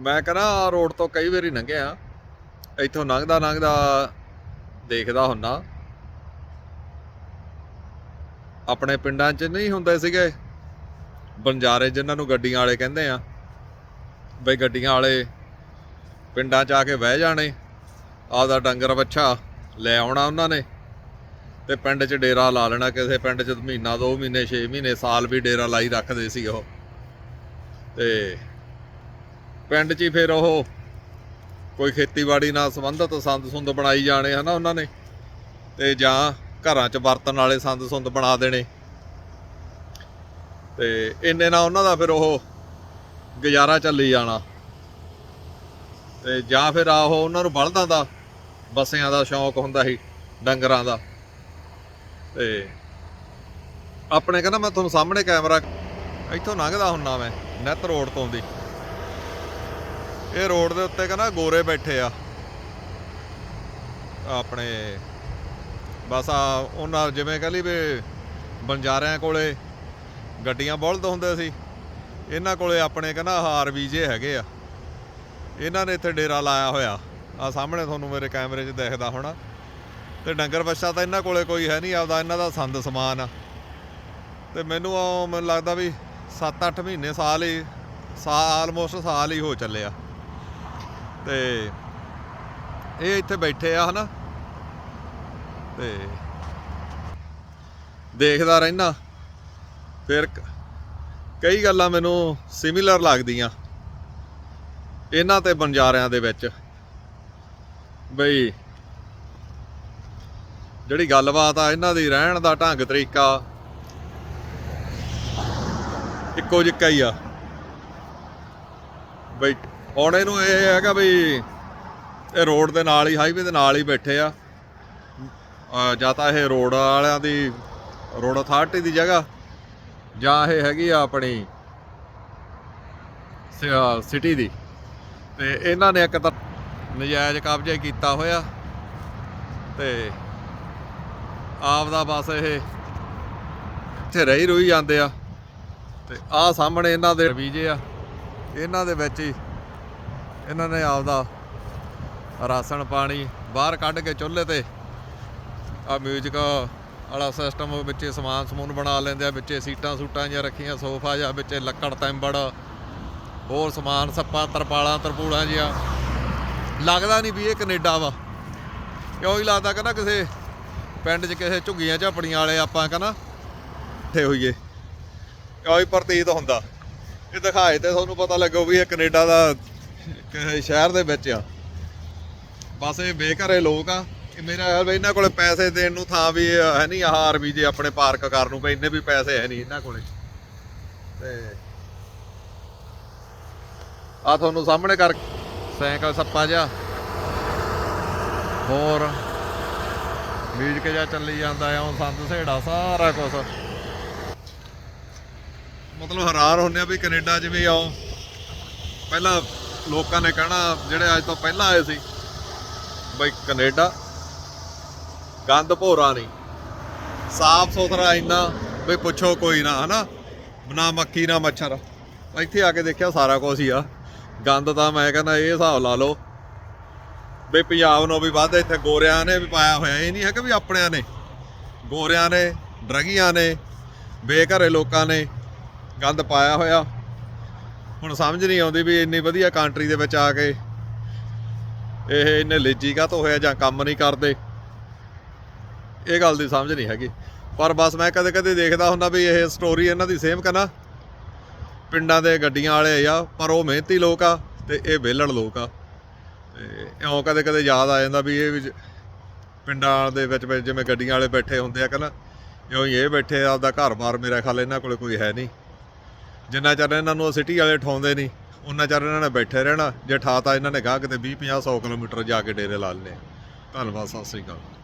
ਮੈਂ ਕਹਿੰਦਾ ਰੋਡ ਤੋਂ ਕਈ ਵਾਰੀ ਲੰਘਿਆ। ਇੱਥੋਂ ਲੰਘਦਾ ਲੰਘਦਾ ਦੇਖਦਾ ਹੁੰਨਾ। ਆਪਣੇ ਪਿੰਡਾਂ 'ਚ ਨਹੀਂ ਹੁੰਦੇ ਸੀਗੇ। ਬੰਜਾਰੇ ਜਿਨ੍ਹਾਂ ਨੂੰ ਗੱਡੀਆਂ ਵਾਲੇ ਕਹਿੰਦੇ ਆ। ਬਈ ਗੱਡੀਆਂ ਵਾਲੇ ਪਿੰਡਾਂ 'ਚ ਆ ਕੇ ਬਹਿ ਜਾਣੇ। ਆਪਦਾ ਡੰਗਰ ਬੱਛਾ ਲੈ ਆਉਣਾ ਉਹਨਾਂ ਨੇ। ਤੇ ਪਿੰਡ 'ਚ ਡੇਰਾ ਲਾ ਲੈਣਾ। ਕਿਸੇ ਪਿੰਡ 'ਚ ਮਹੀਨਾ 2 ਮਹੀਨੇ 6 ਮਹੀਨੇ ਸਾਲ ਵੀ ਡੇਰਾ ਲਾਈ ਰੱਖਦੇ ਸੀ ਉਹ। ਤੇ ਪਿੰਡ 'ਚ ਹੀ ਫਿਰ ਉਹ ਕੋਈ ਖੇਤੀਬਾੜੀ ਨਾਲ ਸੰਬੰਧਿਤ ਸੰਦ ਸੁੰਦ ਬਣਾਈ ਜਾਣੇ ਹਨਾ ਉਹਨਾਂ ਨੇ। ਤੇ ਜਾਂ ਘਰਾਂ 'ਚ ਵਰਤਣ ਵਾਲੇ ਸੰਦ ਸੁੰਦ ਬਣਾ ਦੇਣੇ। ਤੇ ਇੰਨੇ ਨਾਲ ਉਹਨਾਂ ਦਾ ਫਿਰ ਉਹ ਗੁਜ਼ਾਰਾ ਚੱਲੀ ਜਾਣਾ। ਤੇ ਜਾਂ ਫਿਰ ਆਹੋ ਉਹਨਾਂ ਨੂੰ ਬਲਦਾਂ ਦਾ, ਬੱਸਿਆਂ ਦਾ ਸ਼ੌਂਕ ਹੁੰਦਾ ਸੀ, ਡੰਗਰਾਂ ਦਾ। ਤੇ ਆਪਣੇ ਕਹਿੰਦਾ ਮੈਂ ਤੁਹਾਨੂੰ ਸਾਹਮਣੇ ਕੈਮਰਾ, ਇੱਥੋਂ ਲੰਘਦਾ ਹੁੰਨਾ ਮੈਂ, ਨੈਤ ਰੋਡ ਤੋਂ ਦੀ। ਇਹ ਰੋਡ ਦੇ ਉੱਤੇ ਕਹਿੰਦਾ ਗੋਰੇ ਬੈਠੇ ਆ। ਆਪਣੇ ਬਸ ਆ ਉਹਨਾਂ ਜਿਵੇਂ ਕਹ ਲਈ ਵੀ ਬੰਜਾਰਿਆਂ ਕੋਲੇ ਗੱਡੀਆਂ ਬੁਲਦ ਹੁੰਦੇ ਸੀ। ਇਹਨਾਂ ਕੋਲੇ ਆਪਣੇ ਕਹਿੰਦਾ ਹਾਰ ਵੀਜੇ ਹੈਗੇ ਆ। ਇਹਨਾਂ ਨੇ ਇੱਥੇ ਡੇਰਾ ਲਾਇਆ ਹੋਇਆ। ਆ ਸਾਹਮਣੇ ਤੁਹਾਨੂੰ ਮੇਰੇ ਕੈਮਰੇ 'ਚ ਦਿਖਦਾ ਹੋਣਾ। ਤੇ ਡੰਗਰ ਬੱਛਾ ਤਾਂ ਇਹਨਾਂ ਕੋਲੇ ਕੋਈ ਹੈ ਨਹੀਂ, ਆਪਦਾ ਇਹਨਾਂ ਦਾ ਸੰਦ ਸਮਾਨ ਆ। ਤੇ ਮੈਨੂੰ ਆ ਮੈਨੂੰ ਲੱਗਦਾ ਵੀ 7-8 ਮਹੀਨੇ ਸਾਲ ਹੀ ਸਾਲ ਆਲਮੋਸਟ ਸਾਲ ਹੀ ਹੋ ਚੱਲਿਆ ਤੇ ਇਹ ਇੱਥੇ ਬੈਠੇ ਆ, ਹਨਾ? ਤੇ ਦੇਖਦਾ ਰਹਿਣਾ ਫਿਰ ਕਈ ਗੱਲਾਂ ਮੈਨੂੰ ਸਿਮਿਲਰ ਲੱਗਦੀਆਂ। ਇਹਨਾਂ ਤੇ ਬੰਜਾਰਿਆਂ ਦੇ ਵਿੱਚ। ਬਈ, ਜਿਹੜੀ ਗੱਲਬਾਤ ਆ, ਇਹਨਾਂ ਦੀ ਰਹਿਣ ਦਾ ਢੰਗ, ਤਰੀਕਾ ਇੱਕੋ ਜਿਹਾ ਹੀ ਆ। ਬਈ ਹੁਣ ਇਹਨੂੰ ਇਹ ਹੈਗਾ ਵੀ ਇਹ ਰੋਡ ਦੇ ਨਾਲ ਹੀ ਹਾਈਵੇ ਦੇ ਨਾਲ ਹੀ ਬੈਠੇ ਆ। ਜਾਂ ਤਾਂ ਇਹ ਰੋਡ ਵਾਲਿਆਂ ਦੀ, ਰੋਡ ਅਥਾਰਟੀ ਦੀ ਜਗ੍ਹਾ, ਜਾਂ ਇਹ ਹੈਗੀ ਆ ਆਪਣੀ ਸਿਟੀ ਦੀ। ਤੇ ਇਹਨਾਂ ਨੇ ਇੱਕ ਤਾਂ ਨਜਾਇਜ਼ ਕਬਜ਼ਾ ਕੀਤਾ ਹੋਇਆ ਤੇ ਆਪ ਦਾ ਬਸ ਇਹ ਇੱਥੇ ਰਹੀ ਰੋਈ ਜਾਂਦੇ ਆ। ਤੇ ਆਹ ਸਾਹਮਣੇ ਇਹਨਾਂ ਦੇ ਵੀਜੇ ਆ। ਇਹਨਾਂ ਦੇ ਵਿੱਚ ਹੀ ਇਹਨਾਂ ਨੇ ਆਪਦਾ ਰਾਸ਼ਨ ਪਾਣੀ ਬਾਹਰ ਕੱਢ ਕੇ ਚੁੱਲ੍ਹੇ ਤੇ ਆ ਮਿਊਜ਼ਿਕ ਵਾਲਾ ਸਿਸਟਮ ਵਿੱਚ ਸਮਾਨ ਸਮੂਨ ਬਣਾ ਲੈਂਦੇ ਆ, ਵਿੱਚ ਸੀਟਾਂ ਸੂਟਾਂ ਜਿਹਾ ਰੱਖੀਆਂ, ਸੋਫਾ ਜਾਂ ਵਿੱਚ ਲੱਕੜ, ਤੈਂਬੜ, ਹੋਰ ਸਮਾਨ, ਸੱਪਾਂ, ਤਰਪਾਲਾਂ, ਤਰਪੂਲਾਂ ਜਿਹਾ ਲੱਗਦਾ ਨਹੀਂ ਵੀ ਇਹ ਕੈਨੇਡਾ ਵਾ। ਕਿਉਂ ਹੀ ਲੱਗਦਾ ਕਹਿੰਦਾ ਕਿਸੇ ਪਿੰਡ 'ਚ ਕਿਸੇ ਝੁੱਗੀਆਂ ਝਾਪੜੀਆਂ ਵਾਲੇ ਆਪਾਂ ਕਹਿੰਦਾ ਇੱਥੇ ਹੋਈਏ। ਕਿਉਂ ਹੀ ਪ੍ਰਤੀਤ ਹੁੰਦਾ। ਇਹ ਦਿਖਾਏ ਤੇ ਤੁਹਾਨੂੰ ਪਤਾ ਲੱਗੋ ਵੀ ਇਹ ਕੈਨੇਡਾ ਦਾ ਸ਼ਹਿਰ ਦੇ ਵਿੱਚ ਆ। ਬਸ ਇਹ ਬੇਘਰੇ ਲੋਕ ਆ। ਕਿ ਮੇਰਾ ਖਿਆਲ ਵੀ ਇਹਨਾਂ ਕੋਲੇ ਪੈਸੇ ਦੇਣ ਨੂੰ ਥਾਂ ਵੀ ਹੈ ਨਹੀਂ ਆਹਾਰ ਵੀ ਜੇ ਆਪਣੇ ਪਾਰਕ ਕਰਨ ਨੂੰ ਵੀ ਇੰਨੇ ਵੀ ਪੈਸੇ ਹੈ ਨਹੀਂ ਇਹਨਾਂ ਕੋਲੇ। ਤੇ ਆ ਤੁਹਾਨੂੰ ਸਾਹਮਣੇ ਕਰ ਸਾਈਕਲ ਸੱਪਾ ਜਿਹਾ। ਹੋਰ ਬੀਜ ਕੇ ਜਾ ਚੱਲੀ ਜਾਂਦਾ ਆ ਉਹ ਸੰਦ ਸੇੜਾ ਸਾਰਾ ਕੁਝ ਮਤਲਬ ਹੈਰਾਨ ਹੁੰਨੇ ਆ ਵੀ ਕੈਨੇਡਾ 'ਚ ਵੀ ਆਓ। ਪਹਿਲਾਂ ਲੋਕਾਂ ਨੇ ਕਹਿਣਾ, ਜਿਹੜੇ ਅੱਜ ਤੋਂ ਪਹਿਲਾਂ ਆਏ ਸੀ, ਬਈ ਕੈਨੇਡਾ ਗੰਦ ਭੋਰਾ ਨਹੀਂ ਸਾਫ਼ ਸੁਥਰਾ ਇੰਨਾ, ਬਈ ਪੁੱਛੋ ਕੋਈ ਨਾ, ਹਨਾ? ਨਾ ਮੱਖੀ, ਨਾ ਮੱਛਰ। ਇੱਥੇ ਆ ਕੇ ਦੇਖਿਆ ਸਾਰਾ ਕੁਝ ਹੀ ਆ। ਗੰਦ ਤਾਂ ਮੈਂ ਕਹਿੰਦਾ, ਇਹ ਹਿਸਾਬ ਲਾ ਲਓ। ਬਈ ਪੰਜਾਬ ਨੂੰ ਵੀ ਵੱਧ, ਇੱਥੇ ਗੋਰਿਆਂ ਨੇ ਵੀ ਪਾਇਆ ਹੋਇਆ, ਇਹ ਨਹੀਂ ਹੈ ਕਿ ਵੀ ਆਪਣਿਆਂ ਨੇ। ਗੋਰਿਆਂ ਨੇ, ਡਰਗੀਆਂ ਨੇ, ਬੇਘਰੇ ਲੋਕਾਂ ਨੇ ਗੰਦ ਪਾਇਆ ਹੋਇਆ। ਹੁਣ ਸਮਝ ਨਹੀਂ ਆਉਂਦੀ ਵੀ ਇੰਨੀ ਵਧੀਆ ਕੰਟਰੀ ਦੇ ਵਿੱਚ ਆ ਕੇ ਇਹ ਇੰਨੇ ਲੇਜੀ ਕਾ ਹੋਇਆ ਜਾਂ ਕੰਮ ਨਹੀਂ ਕਰਦੇ। ਇਹ ਗੱਲ ਦੀ ਸਮਝ ਨਹੀਂ ਹੈਗੀ। ਪਰ ਬਸ ਮੈਂ ਕਦੇ ਕਦੇ ਦੇਖਦਾ ਹੁੰਦਾ ਵੀ ਇਹ ਸਟੋਰੀ ਇਹਨਾਂ ਦੀ ਸੇਮ ਕਨਾ। ਪਿੰਡਾਂ ਦੇ ਗੱਡੀਆਂ ਵਾਲੇ ਆ, ਪਰ ਉਹ ਮਿਹਨਤੀ ਲੋਕ ਆ ਤੇ ਇਹ ਵਿਹਲੜ ਲੋਕ ਆ। ਤੇ ਇਉਂ ਕਦੇ ਕਦੇ ਯਾਦ ਆ ਜਾਂਦਾ ਵੀ ਇਹ ਵੀ ਪਿੰਡਾਂ ਦੇ ਵਿੱਚ ਜਿਵੇਂ ਗੱਡੀਆਂ ਵਾਲੇ ਬੈਠੇ ਹੁੰਦੇ ਆ ਕਹਿੰਦਾ ਇਉਂ ਇਹ ਬੈਠੇ ਆਪਦਾ ਘਰ-ਬਾਰ ਮੇਰਾ ਖਿਆਲ ਇਹਨਾਂ ਕੋਲ ਕੋਈ ਹੈ ਨਹੀਂ। ਜਿੰਨਾ ਚਿਰ ਇਹਨਾਂ ਨੂੰ ਸਿਟੀ ਵਾਲੇ ਠਾਉਂਦੇ ਨਹੀਂ ਉਹਨਾਂ ਚਿਰ ਇਹਨਾਂ ਨੇ ਬੈਠੇ ਰਹਿਣਾ। ਜੇ ਠਾਤਾ ਇਹਨਾਂ ਨੇ ਗਾਹ ਕਿਤੇ 20 50 100 ਕਿਲੋਮੀਟਰ ਜਾ ਕੇ ਡੇਰੇ ਲਾ ਲੈਣੇ। ਧੰਨਵਾਦ, ਸਤਿ ਸ੍ਰੀ ਅਕਾਲ।